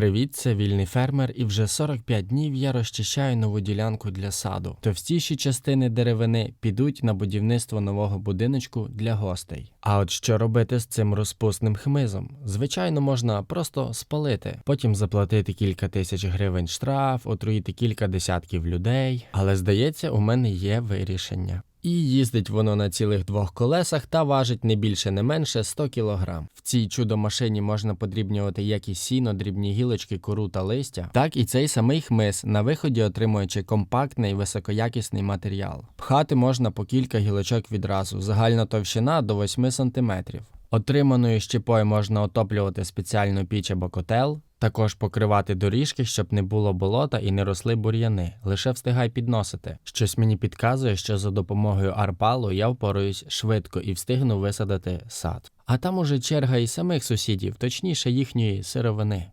Привіт, це вільний фермер, і вже 45 днів я розчищаю нову ділянку для саду. Товстіші частини деревини підуть на будівництво нового будиночку для гостей. А от що робити з цим розпусним хмизом? Звичайно, можна просто спалити, потім заплатити кілька тисяч гривень штраф, отруїти кілька десятків людей. Але здається, у мене є вирішення. І їздить воно на цілих двох колесах та важить не більше не менше 100 кг. В цій чудо-машині можна подрібнювати як і сіно, дрібні гілочки, кору та листя, так і цей самий хмиз, на виході отримуючи компактний високоякісний матеріал. Пхати можна по кілька гілочок відразу, загальна товщина до 8 см. Отриманою щепою можна отоплювати спеціальну піч або котел, також покривати доріжки, щоб не було болота і не росли бур'яни. Лише встигай підносити. Щось мені підказує, що за допомогою арпалу я впораюсь швидко і встигну висадити сад. А там уже черга і самих сусідів, точніше їхньої сировини.